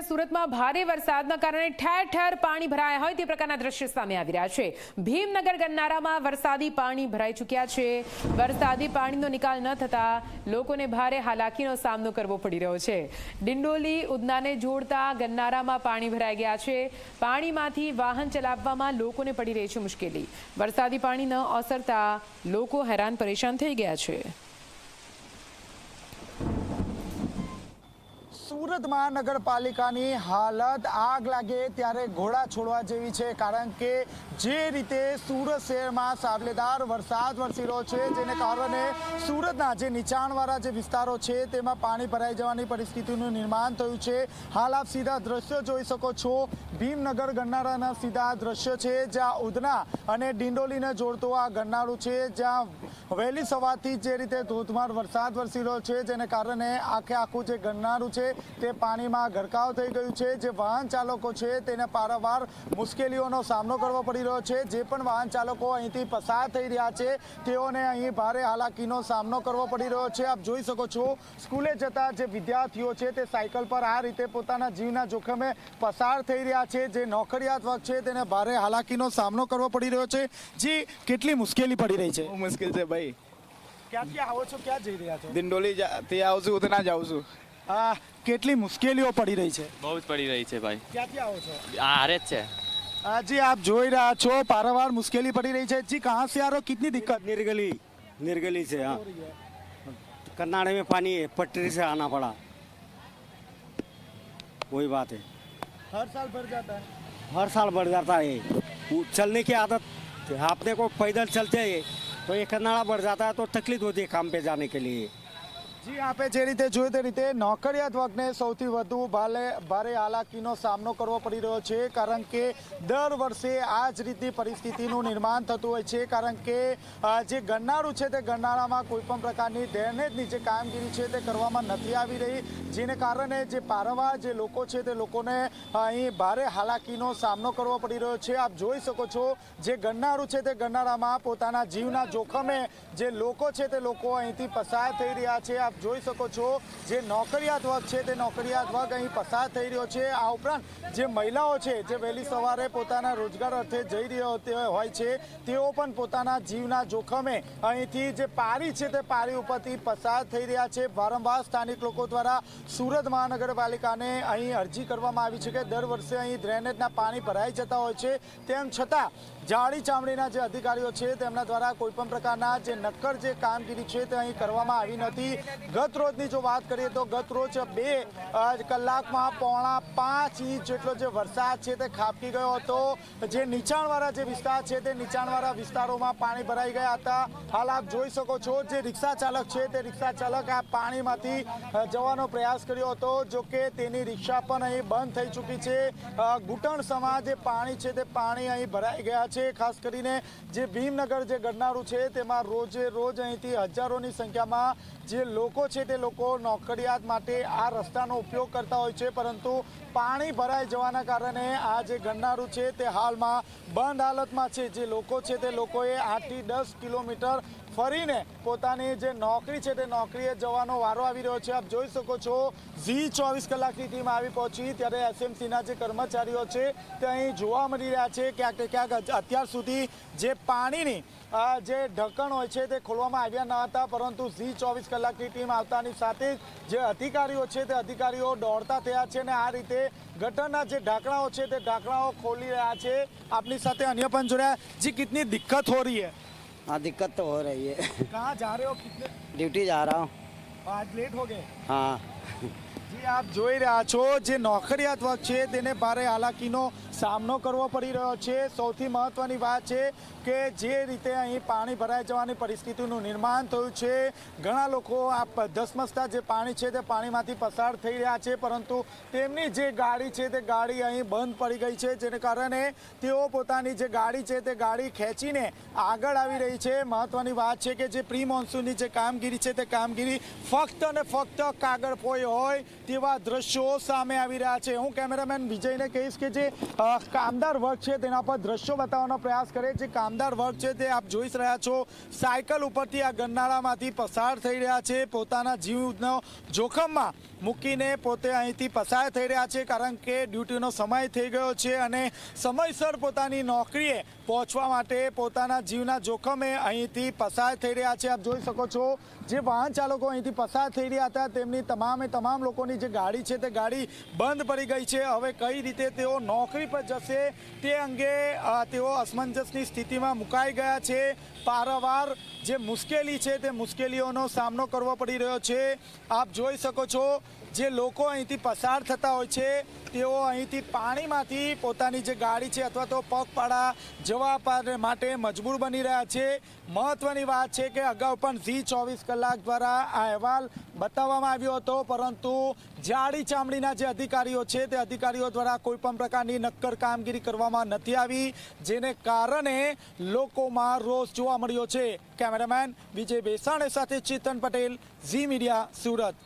સુરતમાં ભારે વરસાદના કારણે ઠેર ઠેર પાણી ભરાયા હોય તે પ્રકારના દ્રશ્ય સામે આવી રહ્યા છે. ભીમનગર ગન્નારામાં વરસાદી પાણી ભરાઈ ચૂક્યા છે. વરસાદી પાણીનો નિકાલ ન થતા લોકોને ભારે હાલાકીનો સામનો કરવો પડી રહ્યો છે. ડિંડોલી, ઉદનાને જોડતા ગન્નારામાં પાણી ભરાઈ ગયા છે. પાણીમાંથી વાહન ચલાવવામાં લોકોને પડી રહી છે મુશ્કેલી. વરસાદી પાણી ન ઓસરતા લોકો હેરાન પરેશાન થઈ ગયા છે. સુરત મહાનગરપાલિકાની હાલત આગ લાગે ત્યારે ઘોડા છોડવા જેવી છે, કારણ કે જે રીતે સુરત શહેરમાં સાબલેદાર વરસાદ વરસી રહ્યો છે, જેને કારણે સુરતના જે નીચાણવાળા જે વિસ્તારો છે, તેમાં પાણી ભરાઈ જવાની પરિસ્થિતિનું નિર્માણ થયું છે. હાલ આપ સીધા દ્રશ્યો જોઈ શકો છો. ભીમનગર ગન્નારાના સીધા દ્રશ્ય છે, જ્યાં ઉધના અને ડિંડોલીને જોડતો આ ગરનાળું છે, જ્યાં વહેલી સવારથી જે રીતે ધોધમાર વરસાદ વરસી રહ્યો છે, જેને કારણે આખે આખું જે ગરનારું છે, તે પાણીમાં ગરકાવ થઈ ગયું છે. જે વાહન ચાલકો છે, તેને પારાવાર મુશ્કેલીઓનો સામનો કરવો પડી રહ્યો છે. જે પણ વાહન ચાલકો અહીંથી પસાર થઈ રહ્યા છે, તેઓને અહીં ભારે હાલાકીનો સામનો કરવો પડી રહ્યો છે. આપ જોઈ શકો છો, સ્કૂલે જતા જે વિદ્યાર્થીઓ છે, તે સાયકલ પર આ રીતે પોતાના જીવના જોખમે પસાર થઈ રહ્યા છે. જે નોકરિયાત વર્ગ છે, તેને ભારે હાલાકીનો સામનો કરવો પડી રહ્યો છે. જે, કેટલી મુશ્કેલી પડી રહી છે? મુશ્કેલ છે ભાઈ. ક્યાંથી આવો છો ક્યાં જઈ રહ્યા છો દિંડોલી જા- થી આવું છું ઉધના જાઉં છું આ કેટલી મુશ્કેલીઓ પડી રહી છે બહુ જ પડી રહી છે ભાઈ ક્યાંથી આવો છો આ હારે જ છે हाँ जी आप जो ही रहा छो पारावार मुश्किल पड़ी रही है जी कहाँ से आ रहे हो कितनी दिक्कत निर्गली निर्गली से हाँ कर्नाटक में पानी है पटरी से आना पड़ा वही बात है हर साल भर जाता है हर साल बढ़ जाता है वो चलने की आदत आपने को पैदल चलते हैं तो एक कन्नाड़ा बढ़ जाता है तो तकलीफ होती है काम पे जाने के लिए. જી, આપે જે રીતે જોયું તે રીતે નોકરિયાત વર્ગને સૌથી વધુ ભારે ભારે હાલાકીનો સામનો કરવો પડી રહ્યો છે, કારણ કે દર વર્ષે આ જ રીતની પરિસ્થિતિનું નિર્માણ થતું હોય છે, કારણ કે જે ગરનાળું છે તે ગરનાળામાં કોઈ પણ પ્રકારની ડ્રેનેજની જે કામગીરી છે તે કરવામાં નથી આવી રહી, જેને કારણે જે પારવા જે લોકો છે તે લોકોને અહીં ભારે હાલાકીનો સામનો કરવો પડી રહ્યો છે. આપ જોઈ શકો છો, જે ગરનાળું છે તે ગરનાળામાં પોતાના જીવના જોખમે જે લોકો છે તે લોકો અહીંથી પસાર થઈ રહ્યા છે. આપ જોઈ શકો છો જે નોકરિયાત વર્ગ છે તે નોકરિયાત વર્ગ અહીં પસાર થઈ રહ્યો છે. આ ઉપરાંત જે મહિલાઓ છે જે વહેલી સવારે પોતાના રોજગાર અર્થે જઈ રહ્યો હોય છે, તેઓ પણ પોતાના જીવના જોખમે અહીંથી જે પારી છે તે પારી ઉપરથી પસાર થઈ રહ્યા છે. વારંવાર સ્થાનિક લોકો દ્વારા સુરત મહાનગરપાલિકાને અહીં અરજી કરવામાં આવી છે કે દર વર્ષે અહીં ડ્રેનેજના પાણી ભરાઈ જતા હોય છે. તેમ છતાં જાળી ચામડીના જે અધિકારીઓ છે તેમના દ્વારા કોઈપણ પ્રકારના જે નક્કર જે કામગીરી છે તે અહીં કરવામાં આવી નથી. ગત રોજની જો વાત કરીએ તો ગત રોજ બે કલાકમાં પોણા પાંચ ઇંચ જેટલો જે વરસાદ છે તે ખાબકી ગયો હતો. જે નીચાણવાળા જે વિસ્તાર છે તે નીચાણવાળા વિસ્તારોમાં પાણી ભરાઈ ગયા હતા. હાલ આપ જોઈ શકો છો જે રિક્ષા ચાલક છે તે રિક્ષા ચાલક આ પાણીમાંથી જવાનો પ્રયાસ કર્યો હતો. જો કે તેની રિક્ષા પણ અહીં બંધ થઈ ચૂકી છે. ઘૂંટણ સમા જે પાણી છે તે પાણી અહીં ભરાઈ ગયા છે. ખાસ કરીને જે ભીમનગર જે ગરનારું છે તેમાં રોજે રોજ અહીંથી હજારોની સંખ્યામાં જે લોકો છે તે લોકો નોકરિયાત માટે આ રસ્તાનો ઉપયોગ કરતા હોય છે, પરંતુ પાણી ભરાઈ જવાના કારણે આ જે ગન્નારું છે તે હાલમાં બંધ હાલતમાં છે. જે લોકો છે તે લોકોએ આઠથી દસ કિલોમીટર ફરીને પોતાની જે નોકરી છે તે નોકરીએ જવાનો વારો આવી રહ્યો છે. આપ જોઈ શકો છો, ઝી ચોવીસ કલાકની ટીમ આવી પહોંચી. ત્યારે એસએમસીના જે કર્મચારીઓ છે તે અહીં જોવા મળી રહ્યા છે. ક્યાંક ક્યાંક અત્યાર સુધી જે પાણીની જે ઢક્કણ હોય છે તે ખોલવામાં આવ્યા ન હતા, પરંતુ ઝી ચોવીસ કલાકની ટીમ આવતાની સાથે જ અધિકારીઓ છે તે અધિકારીઓ દોડતા થયા છે અને આ રીતે ગટરના જે ઢાંકણાઓ છે તે ઢાંકણાઓ ખોલી રહ્યા છે. આપની સાથે અન્ય પણ જોડ્યા. જી, કિતની દિક્કત હો રહી है हाँ दिक्कत तो हो रही है कहाँ जा रहे हो कितने ड्यूटी जा रहा हूँ आज लेट हो गए हाँ જી આપ જોઈ રહ્યા છો, જે નોકરિયાત વર્ગ છે, તેને ભારે હાલાકીનો સામનો કરવો પડી રહ્યો છે. સૌથી મહત્વની વાત છે કે જે રીતે અહીં પાણી ભરાઈ જવાની પરિસ્થિતિનું નિર્માણ થયું છે. ઘણા લોકો આ ધસમસતા જે પાણી છે તે પાણીમાંથી પસાર થઈ રહ્યા છે, પરંતુ તેમની જે ગાડી છે તે ગાડી અહીં બંધ પડી ગઈ છે, જેને કારણે તેઓ પોતાની જે ગાડી છે તે ગાડી ખેંચીને આગળ આવી રહી છે. મહત્વની વાત છે કે જે પ્રી મોન્સૂનની જે કામગીરી છે તે કામગીરી ફક્ત અને ફક્ત કાગળ પોઈ હોય તેવા દ્રશ્યો સામે આવી રહ્યા છે. હું કેમેરામેન વિજયને કહીશ કે જે કામદાર વર્ગ છે તેના પર દ્રશ્યો બતાવવાનો પ્રયાસ કરે જે કામદાર વર્ગ છે તે આપ જોઈ રહ્યા છો, સાયકલ ઉપરથી આ ગરનાળામાંથી પસાર થઈ રહ્યા છે. પોતાના જીવનો જોખમમાં મૂકીને પોતે અહીંથી પસાર થઈ રહ્યા છે, કારણ કે ડ્યુટીનો સમય થઈ ગયો છે અને સમયસર પોતાની નોકરીએ પહોંચવા માટે પોતાના જીવના જોખમે અહીંથી પસાર થઈ રહ્યા છે. આપ જોઈ શકો છો, જે વાહન ચાલકો અહીંથી પસાર થઈ રહ્યા હતા, તેમની તમામે તમામ લોકોની જે ગાડી છે તે ગાડી બંધ પડી ગઈ છે. હવે કઈ રીતે તેઓ નોકરી પર જશે તે અંગે તેઓ અસમંજસની સ્થિતિમાં મુકાઈ ગયા છે. પારાવાર જે મુશ્કેલી છે તે મુશ્કેલીઓનો સામનો કરવો પડી રહ્યો છે. આપ જોઈ શકો છો, જે લોકો અહીંથી પસાર થતા હોય છે, તેઓ અહીંથી પાણીમાંથી પોતાની જે ગાડી છે અથવા તો પગપાળા જવા માટે મજબૂર બની રહ્યા છે. મહત્વની વાત છે કે અગાઉ પણ ઝી ચોવીસ કલાક દ્વારા આ અહેવાલ બતાવવામાં આવ્યો હતો, પરંતુ જાડી ચામડીના જે અધિકારીઓ છે, તે અધિકારીઓ દ્વારા કોઈ પણ પ્રકારની નક્કર કામગીરી કરવામાં નથી આવી, જેને કારણે લોકોમાં રોષ જોવા મળ્યો છે. કેમેરામેન વિજય બેસાણે સાથે ચેતન પટેલ, ઝી મીડિયા સુરત.